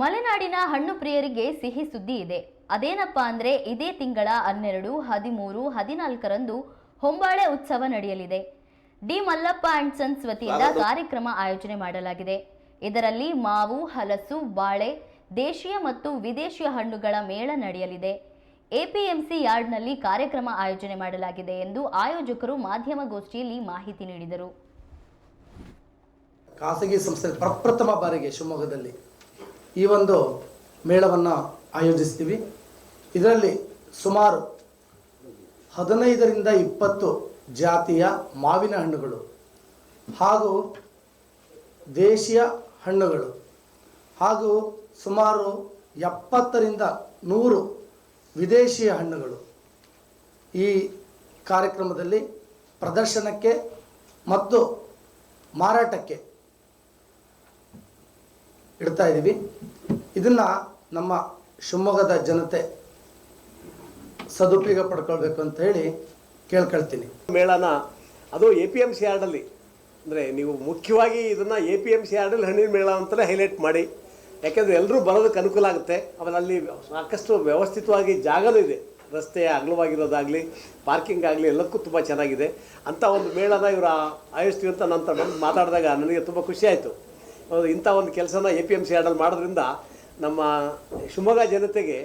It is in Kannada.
ಮಲೆನಾಡಿನ ಹಣ್ಣು ಪ್ರಿಯರಿಗೆ ಸಿಹಿ ಸುದ್ದಿ ಇದೆ. ಅದೇನಪ್ಪ ಅಂದ್ರೆ ಇದೇ ತಿಂಗಳ ಹನ್ನೆರಡು ಹದಿಮೂರು ಹದಿನಾಲ್ಕರಂದು ಹೊಂಬಾಳೆ ಉತ್ಸವ ನಡೆಯಲಿದೆ. ಡಿ ಮಲ್ಲಪ್ಪ ಅಂಡ್ ಸನ್ಸ್ ವತಿಯಿಂದ ಕಾರ್ಯಕ್ರಮ ಆಯೋಜನೆ ಮಾಡಲಾಗಿದೆ. ಇದರಲ್ಲಿ ಮಾವು ಹಲಸು ಬಾಳೆ ದೇಶೀಯ ಮತ್ತು ವಿದೇಶಿಯ ಹಣ್ಣುಗಳ ಮೇಳ ನಡೆಯಲಿದೆ. ಎಪಿಎಂಸಿ ಯಾರ್ಡ್ನಲ್ಲಿ ಕಾರ್ಯಕ್ರಮ ಆಯೋಜನೆ ಮಾಡಲಾಗಿದೆ ಎಂದು ಆಯೋಜಕರು ಮಾಧ್ಯಮಗೋಷ್ಠಿಯಲ್ಲಿ ಮಾಹಿತಿ ನೀಡಿದರು. ಖಾಸಗಿ ಸಂಸ್ಥೆ ಪ್ರಪ್ರಥಮ ಬಾರಿಗೆ ಶಿವಮೊಗ್ಗದಲ್ಲಿ ಈ ಒಂದು ಮೇಳವನ್ನು ಆಯೋಜಿಸ್ತೀವಿ. ಇದರಲ್ಲಿ ಸುಮಾರು ಹದಿನೈದರಿಂದ ಇಪ್ಪತ್ತು ಜಾತಿಯ ಮಾವಿನ ಹಣ್ಣುಗಳು ಹಾಗೂ ದೇಶೀಯ ಹಣ್ಣುಗಳು ಹಾಗೂ ಸುಮಾರು ಎಪ್ಪತ್ತರಿಂದ ನೂರು ವಿದೇಶಿಯ ಹಣ್ಣುಗಳು ಈ ಕಾರ್ಯಕ್ರಮದಲ್ಲಿ ಪ್ರದರ್ಶನಕ್ಕೆ ಮತ್ತು ಮಾರಾಟಕ್ಕೆ ಇಡ್ತಾ ಇದ್ದೀವಿ. ಇದನ್ನು ನಮ್ಮ ಶಿವಮೊಗ್ಗದ ಜನತೆ ಸದುಪಯೋಗ ಪಡ್ಕೊಳ್ಬೇಕು ಅಂತ ಹೇಳಿ ಕೇಳ್ಕೊಳ್ತೀನಿ. ಮೇಳನ, ಅದು ಎ ಪಿ ಎಂ ಸಿ ಆರ್ಡಲ್ಲಿ ಅಂದರೆ ನೀವು ಮುಖ್ಯವಾಗಿ ಇದನ್ನು ಎ ಪಿ ಎಂ ಸಿ ಆರ್ಡಲ್ಲಿ ಹಣ್ಣಿನ ಮೇಳ ಅಂತಲೇ ಹೈಲೈಟ್ ಮಾಡಿ. ಯಾಕೆಂದರೆ ಎಲ್ಲರೂ ಬರೋದಕ್ಕೆ ಅನುಕೂಲ ಆಗುತ್ತೆ. ಆಮೇಲೆ ಅಲ್ಲಿ ಸಾಕಷ್ಟು ವ್ಯವಸ್ಥಿತವಾಗಿ ಜಾಗನೂ ಇದೆ. ರಸ್ತೆ ಅಗಲವಾಗಿರೋದಾಗಲಿ, ಪಾರ್ಕಿಂಗ್ ಆಗಲಿ, ಎಲ್ಲಕ್ಕೂ ತುಂಬ ಚೆನ್ನಾಗಿದೆ. ಅಂಥ ಒಂದು ಮೇಳನ ಇವರು ಆಯೋಜಿಸ್ತೀವಿ ಅಂತ ನಂತರ ಮಾತಾಡಿದಾಗ ನನಗೆ ತುಂಬ ಖುಷಿ ಆಯಿತು. ಇಂಥ ಒಂದು ಕೆಲಸನ ಎ ಪಿ ಎಂ ಸಿ ಆರ್ಡಲ್ಲಿ ಮಾಡೋದ್ರಿಂದ ನಮ್ಮ ಶಿವಮೊಗ್ಗ ಜನತೆಗೆ